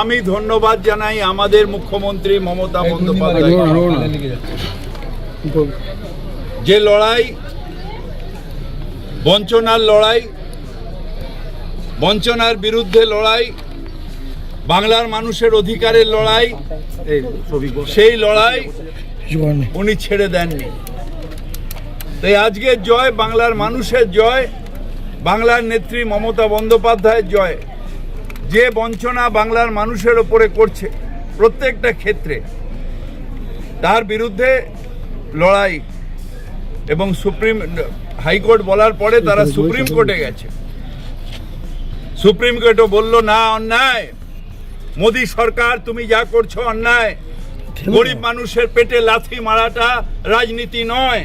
আমি ধন্যবাদ জানাই আমাদের মুখ্যমন্ত্রী মমতা বন্দ্যোপাধ্যায়। যে লড়াই বঞ্চনার লড়াই বঞ্চনার বিরুদ্ধে লড়াই বাংলার মানুষের অধিকারের লড়াই সেই লড়াই উনি ছেড়ে দেননি। তাই আজকের জয় বাংলার মানুষের জয় বাংলার নেত্রী মমতা বন্দ্যোপাধ্যায়ের জয়। যে বঞ্চনা বাংলার মানুষের ওপরে করছে প্রত্যেকটা ক্ষেত্রে তার বিরুদ্ধে লড়াই এবং সুপ্রিম হাইকোর্ট বলার পরে তারা সুপ্রিম কোর্টে গেছে। সুপ্রিম কোর্টও বলল না অন্যায়। মোদী সরকার তুমি যা করছ অন্যায়। গরিব মানুষের পেটে লাথি মারাটা রাজনীতি নয়।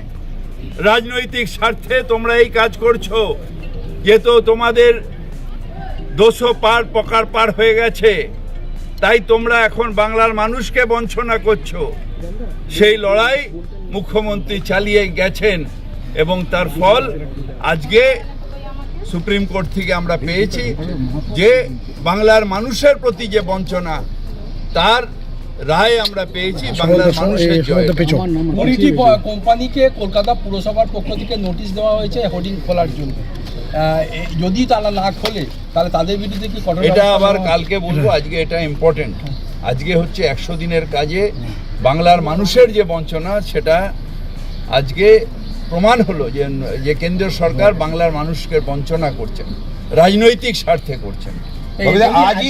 রাজনৈতিক স্বার্থে তোমরা এই কাজ করছ। যেহেতু তোমাদের দোষো পার পকার পার হয়ে গেছে। তাই তোমরা এখন বাংলার মানুষকে বঞ্চনা করছ। সেই লড়াই মুখ্যমন্ত্রী চালিয়ে গেছেন এবং তার ফল আজকে সুপ্রিম কোর্ট থেকে আমরা পেয়েছি যে বাংলার মানুষের প্রতি যে বঞ্চনা তার রায় আমরা পেয়েছি বাংলার মানুষের কোম্পানিকে কলকাতা পুরসভার পক্ষ থেকে নোটিশ দেওয়া হয়েছে হোর্ডিং খোলার জন্য। যদি তারা না খোলে তাহলে তাদের বিরুদ্ধে কি এটা আবার কালকে বলব আজকে এটা ইম্পর্টেন্ট আজকে হচ্ছে একশো দিনের কাজে বাংলার মানুষের যে বঞ্চনা সেটা আজকে প্রমাণ হলো যে যে কেন্দ্রীয় সরকার বাংলার মানুষকে বঞ্চনা করছেন রাজনৈতিক স্বার্থে করছেন। আজই